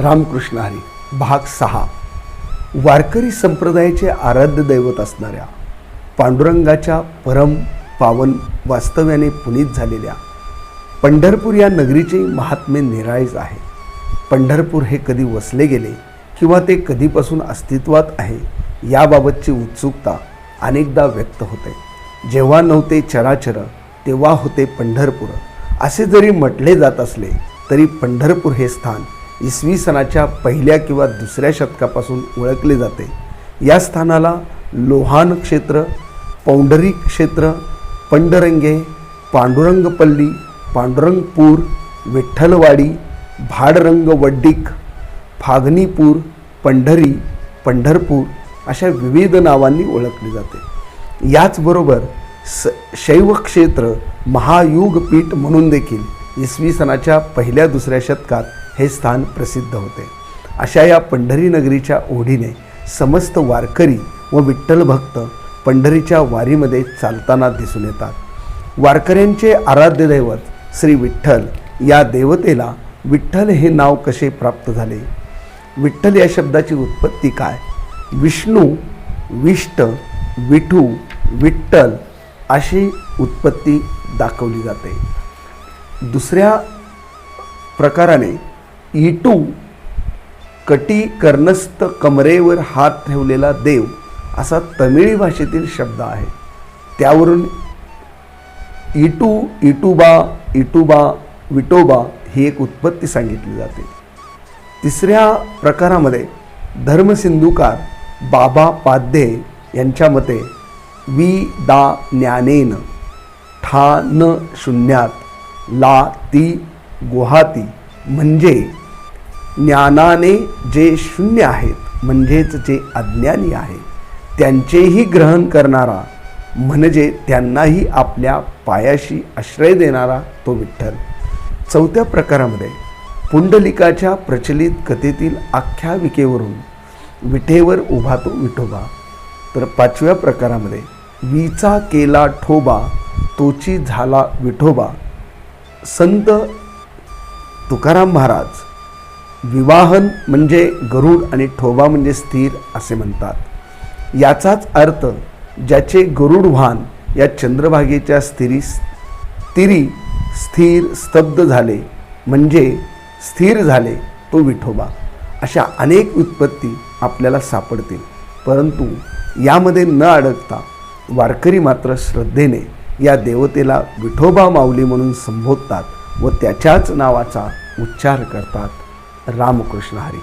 रामकृष्ण हरी भाग सहा. वारकरी संप्रदायाचे आराध्य दैवत असणाऱ्या पांडुरंगाच्या परम पावन वास्तव्याने पुनीत झालेल्या पंढरपूर या नगरीचे महात्म्य निराळीच आहे. पंढरपूर हे कधी वसले गेले किंवा ते कधीपासून अस्तित्वात आहे याबाबतची उत्सुकता अनेकदा व्यक्त होते. जेव्हा नव्हते चराचर तेव्हा होते पंढरपूर. असे जरी म्हटले जात असले तरी पंढरपूर हे स्थान इसवी सणाच्या पहिल्या किंवा दुसऱ्या शतकापासून ओळखले जाते. या स्थानाला लोहान क्षेत्र पौंडरी क्षेत्र पंडरंगे पांडुरंगपल्ली पांडुरंगपूर विठ्ठलवाडी भाडरंगवड्डीक फागणीपूर पंढरी पंढरपूर अशा विविध नावांनी ओळखले जाते. याचबरोबर स शैव क्षेत्र महायुगपीठ म्हणून देखील इसवी सणाच्या पहिल्या दुसऱ्या शतकात हे स्थान प्रसिद्ध होते. अशा या पंढरी नगरीच्या ओढीने समस्त वारकरी व विठ्ठल भक्त पंढरीच्या वारीमध्ये चालताना दिसून येतात. वारकऱ्यांचे आराध्य दैवत श्री विठ्ठल या देवतेला विठ्ठल हे नाव कसे प्राप्त झाले? विठ्ठल या शब्दाची उत्पत्ती काय? विष्णू विष्ट विठू विठ्ठल अशी उत्पत्ती दाखवली जाते. दुसऱ्या प्रकाराने इटू कटी कर्णस्थ कमरेवर हात ठेवलेला देव असा तमिळी भाषेतील शब्द आहे. त्यावरून इटू इटुबा इटुबा विटोबा ही एक उत्पत्ती सांगितली जाते. तिसऱ्या प्रकारामध्ये धर्मसिंधुकार बाबा पाध्ये यांच्या मते वि दा ज्ञानेन ठा न शून्यात ला ती गुहाती म्हणजे ज्ञानाने जे शून्य आहेत म्हणजेच जे अज्ञानी आहे त्यांचेही ग्रहण करणारा म्हणजे त्यांनाही आपल्या पायाशी आश्रय देणारा तो विठ्ठल. चौथ्या प्रकारामध्ये पुंडलिकाच्या प्रचलित कथेतील आख्याविकेवरून विठेवर उभा तो विठोबा. तर पाचव्या प्रकारामध्ये विचा केला ठोबा तोची झाला विठोबा. संत तुकाराम महाराज विवाहन म्हणजे गरुड आणि ठोबा म्हणजे स्थिर असे म्हणतात. याचाच अर्थ ज्याचे गरुड वाहन या चंद्रभागेच्या स्थिरी स्थिरी स्थिर स्तब्ध झाले म्हणजे स्थिर झाले तो विठोबा. अशा अनेक उत्पत्ती आपल्याला सापडतील. परंतु यामध्ये न अडकता वारकरी मात्र श्रद्धेने या देवतेला विठोबा माऊली म्हणून संबोधतात व त्याच्याच नावाचा उच्चार करतात. रामकृष्ण हरी.